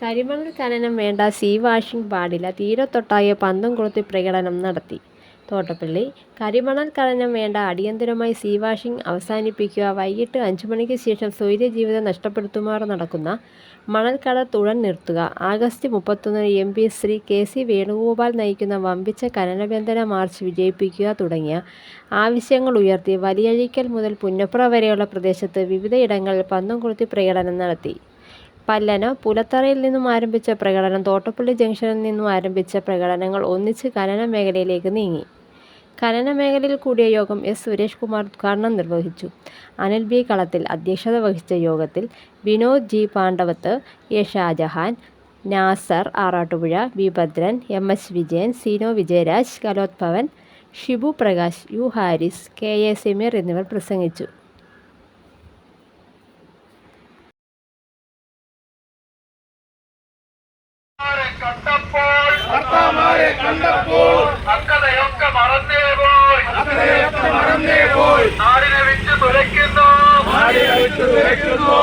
കരിമണൽ ഖനനം വേണ്ട സീ വാഷിംഗ് പാടില്ല. തീരത്തൊട്ടായ പന്തം കൊളുത്തി പ്രകടനം നടത്തി. തോട്ടപ്പള്ളി കരിമണൽ ഖനനം വേണ്ട അടിയന്തരമായി സീ വാഷിംഗ് അവസാനിപ്പിക്കുക. വൈകിട്ട് അഞ്ചു മണിക്ക് ശേഷം സ്വൈര്യജീവിതം നഷ്ടപ്പെടുത്തുമാർ നടക്കുന്ന മണൽക്കട തുഴൻ നിർത്തുക. ആഗസ്റ്റ് മുപ്പത്തൊന്നിന് M P Shri K C Venugopal നയിക്കുന്ന വമ്പിച്ച ഖനനബന്ധന മാർച്ച് വിജയിപ്പിക്കുക തുടങ്ങിയ ആവശ്യങ്ങൾ ഉയർത്തി. വലിയഴിക്കൽ മുതൽ പുന്നപ്ര വരെയുള്ള പ്രദേശത്ത് വിവിധയിടങ്ങളിൽ പന്തം കൊളുത്തി പ്രകടനം നടത്തി. പല്ലന പുലത്തറയിൽ നിന്നും ആരംഭിച്ച പ്രകടനം തോട്ടപ്പള്ളി ജംഗ്ഷനിൽ നിന്നും ആരംഭിച്ച പ്രകടനങ്ങൾ ഒന്നിച്ച് ഖനന മേഖലയിലേക്ക് നീങ്ങി. ഖനന മേഖലയിൽ കൂടിയ യോഗം എസ്. സുരേഷ് കുമാർ ഉദ്ഘാടനം നിർവഹിച്ചു. അനിൽ ബി. കളത്തിൽ അധ്യക്ഷത വഹിച്ച യോഗത്തിൽ Vinod G. Pandavath A. Shajahan Nasar Arattupuzha V. Bhadran M. S. Vijayan Seeno Vijayaraj Kalothbhavan Shibu Prakash U. Haris K. A. Simeer എന്നിവർ പ്രസംഗിച്ചു ഭർത്താമാരെ കണ്ടപ്പോൾ ഭർത്താമാരെ കണ്ടപ്പോൾ അക്കതയൊക്കെ മറന്നേ പോയി. അക്കതയൊക്കെ മറന്നേ പോയി. നാടിനെ വിറ്റ് തുലയ്ക്കുന്നു. നാടിനെ വിറ്റ് തുറയ്ക്കുന്നു